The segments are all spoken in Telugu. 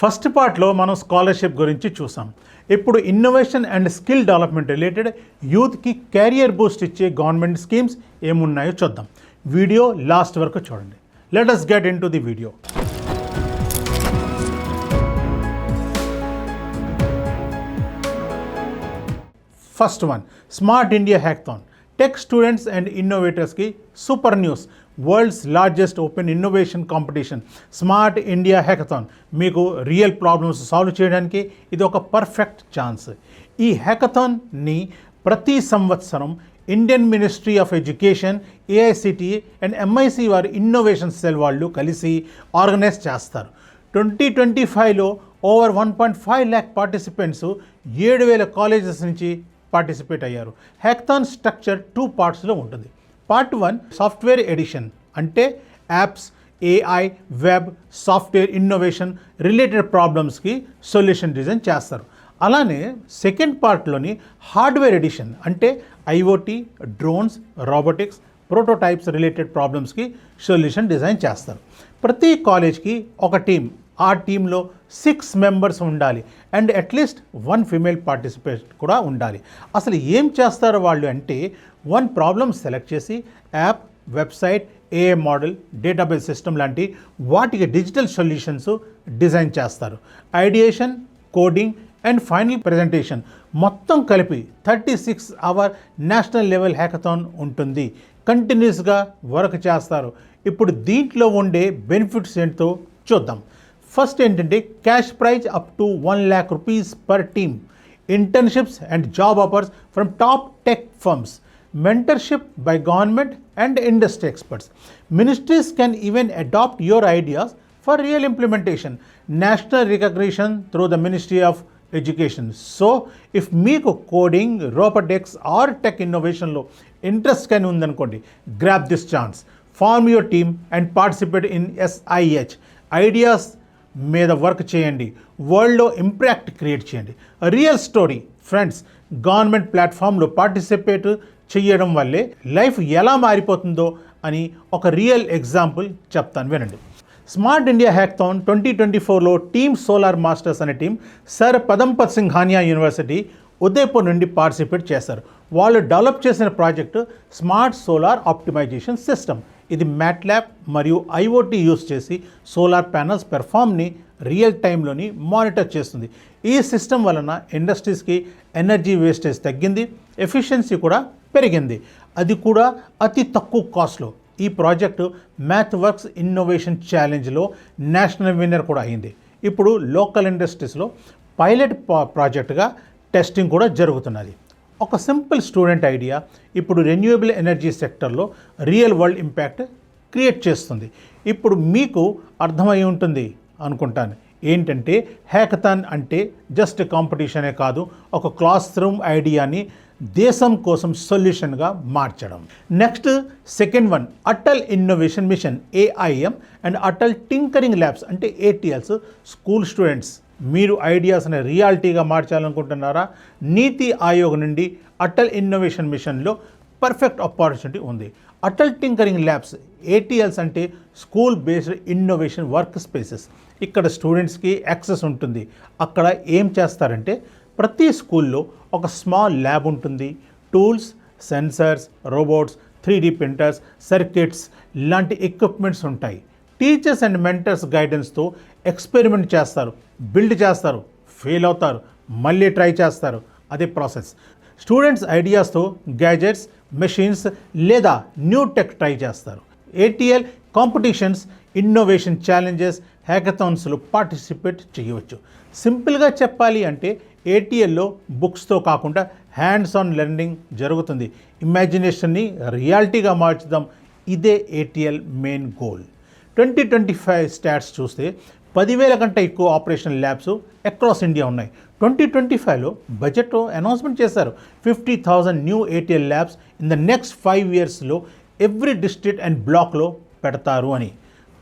ఫస్ట్ పార్ట్లో మనం స్కాలర్షిప్ గురించి చూసాం. ఇప్పుడు innovation and skill development related యూత్కి కెరియర్ బూస్ట్ ఇచ్చే గవర్నమెంట్ స్కీమ్స్ ఏమున్నాయో చూద్దాం. వీడియో లాస్ట్ వరకు చూడండి. Let us get into the video first one smart India hackathon tech students and ఇన్నోవేటర్స్కి super news world's largest open innovation competition smart India hackathon. మీకు రియల్ ప్రాబ్లమ్స్ సాల్వ్ చేయడానికి ఇది ఒక పర్ఫెక్ట్ ఛాన్స్. ఈ హ్యాకథాన్ని ప్రతి సంవత్సరం Indian ministry of education AICTE and MIC వారి ఇన్నోవేషన్ సెల్ వాళ్ళు కలిసి ఆర్గనైజ్ చేస్తారు. ట్వంటీ ట్వంటీ ఫైవ్లో over one point five lakh participants ఏడు వేల కాలేజెస్ నుంచి పార్టిసిపేట్ అయ్యారు. హ్యాక్థాన్ స్ట్రక్చర్ టూ పార్ట్స్లో ఉంటుంది. పార్ట్ వన్ సాఫ్ట్వేర్ ఎడిషన్ అంటే apps AI web software innovation related ప్రాబ్లమ్స్కి solution design చేస్తారు. అలానే సెకండ్ పార్ట్లోని హార్డ్వేర్ ఎడిషన్ అంటే IoT drones robotics prototypes related ప్రాబ్లమ్స్కి solution design చేస్తారు. ప్రతి కాలేజ్కి ఒక టీం ఆ టీంలో సిక్స్ మెంబర్స్ ఉండాలి. And at least one female participate కూడా ఉండాలి. అసలు ఏం చేస్తారు వాళ్ళు అంటే వన్ ప్రాబ్లమ్ సెలెక్ట్ చేసి app website AI model database system లాంటి వాటికి డిజిటల్ సొల్యూషన్స్ డిజైన్ చేస్తారు. Ideation coding and final presentation మొత్తం కలిపి thirty six hour national level hackathon ఉంటుంది కంటిన్యూస్గా వర్క్ చేస్తారు. ఇప్పుడు దీంట్లో ఉండే బెనిఫిట్స్ ఏంటో చూద్దాం. ఫస్ట్ ఏంటంటే cash prize up to one lakh rupees per team internships and job offers from top tech firms mentorship by government and industry experts. Ministries can even adopt your ideas for real implementation. National recognition through the Ministry of Education. So, if మీకు కోడింగ్ రోబోటిక్స్ ఆర్ టెక్ ఇన్నోవేషన్లో ఇంట్రెస్ట్ కానీ ఉందనుకోండి grab this chance form your team and participate in SIH ideas మీద వర్క్ చేయండి. వరల్డ్లో ఇంపాక్ట్ క్రియేట్ చేయండి. రియల్ స్టోరీ ఫ్రెండ్స్ గవర్నమెంట్ ప్లాట్ఫామ్లో పార్టిసిపేట్ చేయడం వల్లే లైఫ్ ఎలా మారిపోతుందో అని ఒక రియల్ ఎగ్జాంపుల్ చెప్తాను వినండి. Smart India hackathon twenty twenty ఫోర్లో టీమ్ సోలార్ మాస్టర్స్ అనే team sir Padampat Singhania university Udaipur నుండి పార్టిసిపేట్ చేశారు. వాళ్ళు డెవలప్ చేసిన project smart solar optimization system ఇది మ్యాట్లాబ్ మరియు ఐఓటీ యూస్ చేసి సోలార్ ప్యానల్స్ పెర్ఫామ్ని రియల్ టైంలోని మానిటర్ చేస్తుంది. ఈ సిస్టమ్ వలన ఇండస్ట్రీస్కి ఎనర్జీ వేస్టేజ్ తగ్గింది ఎఫిషియన్సీ కూడా పెరిగింది. అది కూడా అతి తక్కువ కాస్ట్లో. ఈ ప్రాజెక్టు మ్యాథ్ వర్క్స్ ఇన్నోవేషన్ ఛాలెంజ్లో నేషనల్ విన్నర్ కూడా అయింది. ఇప్పుడు లోకల్ ఇండస్ట్రీస్లో పైలట్ ప్రాజెక్టుగా టెస్టింగ్ కూడా జరుగుతున్నది. ఒక సింపుల్ స్టూడెంట్ ఐడియా ఇప్పుడు రెన్యూవబుల్ ఎనర్జీ సెక్టర్లో రియల్ వరల్డ్ ఇంపాక్ట్ క్రియేట్ చేస్తుంది. ఇప్పుడు మీకు అర్థమై ఉంటుంది అనుకుంటాను. ఏంటంటే హ్యాకథాన్ అంటే జస్ట్ కాంపిటీషనే కాదు ఒక క్లాస్ రూమ్ ఐడియాని దేశం కోసం సొల్యూషన్గా మార్చడం. Next second one Atal innovation mission AIM and Atal tinkering labs అంటే ఏటీఎల్స్ స్కూల్ స్టూడెంట్స్ మీరు ఐడియాస్ని రియాలిటీగా మార్చాలనుకుంటున్నారా? నీతి ఆయోగ్ నుండి అటల్ ఇన్నోవేషన్ మిషన్లో పర్ఫెక్ట్ ఆపర్చునిటీ ఉంది. అటల్ టింకరింగ్ ల్యాబ్స్ ఏటీఎల్స్ అంటే school based innovation work spaces ఇక్కడ స్టూడెంట్స్కి యాక్సెస్ ఉంటుంది. అక్కడ ఏం చేస్తారంటే ప్రతి స్కూల్లో ఒక స్మాల్ ల్యాబ్ ఉంటుంది. Tools sensors robots three D printers circuits ఇలాంటి ఎక్విప్మెంట్స్ ఉంటాయి. టీచర్స్ అండ్ మెంటర్స్ గైడెన్స్తో ఎక్స్పెరిమెంట్ చేస్తారు బిల్డ్ చేస్తారు ఫెయిల్ అవుతారు మళ్ళీ ట్రై చేస్తారు. అదే ప్రాసెస్. స్టూడెంట్స్ ఐడియాస్తో గ్యాజెట్స్ మెషిన్స్ లేదా న్యూ టెక్ ట్రై చేస్తారు. ఏటీఎల్ కాంపిటీషన్స్ ఇన్నోవేషన్ ఛాలెంజెస్ హ్యాకథాన్స్లో పార్టిసిపేట్ చేయవచ్చు. సింపుల్గా చెప్పాలి అంటే ఏటీఎల్లో బుక్స్తో కాకుండా హ్యాండ్స్ ఆన్ లెర్నింగ్ జరుగుతుంది. ఇమాజినేషన్ని రియాలిటీగా మార్చుదాం. ఇదే ATL main goal. Twenty twenty five stats చూస్తే పదివేల కంటే ఎక్కువ ఆపరేషన్ ల్యాబ్స్ అక్రాస్ ఇండియా ఉన్నాయి. ట్వంటీ ట్వంటీ ఫైవ్లో బడ్జెట్ అనౌన్స్మెంట్ చేశారు. Fifty thousand new ATL labs in the next five ఇయర్స్లో ఎవ్రీ డిస్ట్రిక్ట్ అండ్ బ్లాక్లో పెడతారు అని.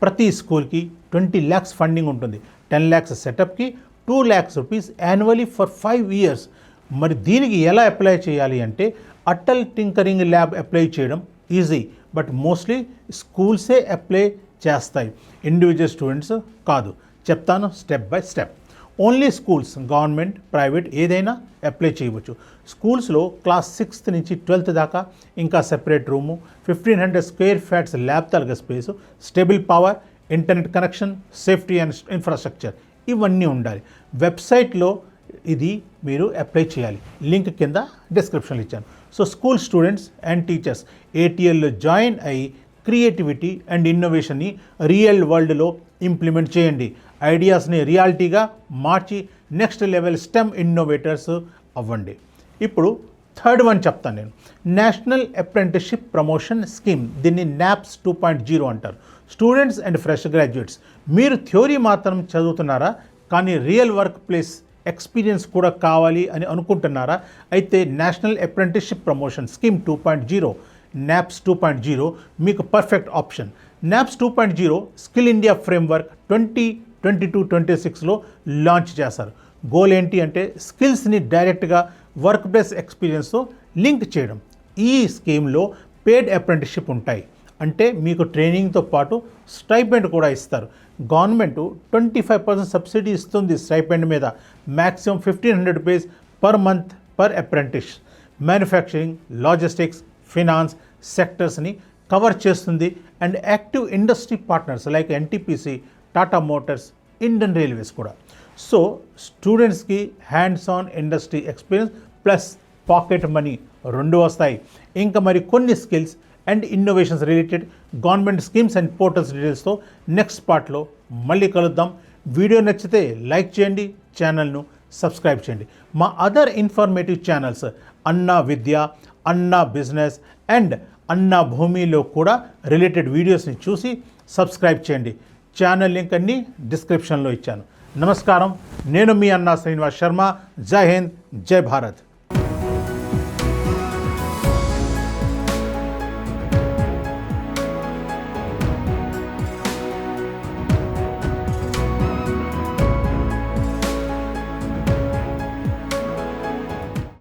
ప్రతి స్కూల్కి ట్వంటీ ల్యాక్స్ ఫండింగ్ ఉంటుంది. Ten lakhs సెటప్కి two lakhs rupees annually for five years. మరి దీనికి ఎలా అప్లై చేయాలి అంటే అటల్ టింకరింగ్ ల్యాబ్ అప్లై చేయడం ఈజీ. బట్ మోస్ట్లీ స్కూల్సే అప్లై చేస్తాయి. ఇండివిజువల్ స్టూడెంట్స్ కాదు. చెప్తాను step by step only schools government private ఏదైనా అప్లై చేయవచ్చు. స్కూల్స్లో క్లాస్ సిక్స్త్ నుంచి ట్వెల్త్ దాకా ఇంకా separate room fifteen hundred square feet lab తలగ space stable power internet connection safety and infrastructure ఇవన్నీ ఉండాలి. వెబ్సైట్లో ఇది మీరు అప్లై చేయాలి. లింక్ కింద డిస్క్రిప్షన్లో ఇచ్చాను. So school students and teachers ఏటీఎల్లో join అయ్యి క్రియేటివిటీ అండ్ ఇన్నోవేషన్ని రియల్ వరల్డ్లో ఇంప్లిమెంట్ చేయండి. ఐడియాస్ని రియాలిటీగా మార్చి నెక్స్ట్ లెవెల్ స్టెమ్ ఇన్నోవేటర్స్ అవ్వండి. ఇప్పుడు థర్డ్ వన్ చెప్తాను నేను. నేషనల్ అప్రెంటిస్షిప్ ప్రమోషన్ స్కీమ్ దీన్ని నాప్స్ టూ పాయింట్ జీరో అంటారు. స్టూడెంట్స్ అండ్ ఫ్రెష్ గ్రాడ్యుయేట్స్ మీరు థియోరీ మాత్రం చదువుతున్నారా? కానీ రియల్ వర్క్ ప్లేస్ ఎక్స్పీరియన్స్ కూడా కావాలి అని అనుకుంటున్నారా? అయితే national apprenticeship promotion scheme two point zero NAPS two point zero మీకు perfect option NAPS two point zero skill India framework twenty twenty two twenty సిక్స్లో లాంచ్ చేస్తారు గోల్ ఏంటి అంటే స్కిల్స్ని డైరెక్ట్గా వర్క్ ప్లేస్ ఎక్స్పీరియన్స్తో లింక్ చేయడం. ఈ స్కీమ్లో పేడ్ అప్రెంటిస్షిప్ ఉంటాయి. అంటే మీకు ట్రైనింగ్తో పాటు స్టైపెండ్ కూడా ఇస్తారు. Government twenty five percent subsidy ఇస్తుంది స్టైపెండ్ మీద. Maximum fifteen hundred rupees per month per apprentice manufacturing logistics finance సెక్టర్స్ని cover చేస్తుంది and active industry partners like NTPC Tata motors Indian railways కూడా. సో స్టూడెంట్స్కి hands on industry experience plus pocket money రెండు వస్తాయి. ఇంకా మరి కొన్ని skills and innovations related government schemes and portals డీటెయిల్స్తో next పార్ట్లో మళ్ళీ కలుద్దాం. వీడియో నచ్చితే లైక్ చేయండి ఛానల్ను సబ్స్క్రైబ్ చేయండి. మా అదర్ ఇన్ఫర్మేటివ్ ఛానల్స్ అన్నా విద్య అన్నా బిజినెస్ అండ్ అన్నా భూమిలో కూడా రిలేటెడ్ వీడియోస్ని చూసి సబ్స్క్రైబ్ చేయండి. ఛానల్ లింక్ అన్ని డిస్క్రిప్షన్లో ఇచ్చాను. నమస్కారం. నేను మీ అన్నా శ్రీనివాస్ శర్మ. జై హింద్. జై భారత్.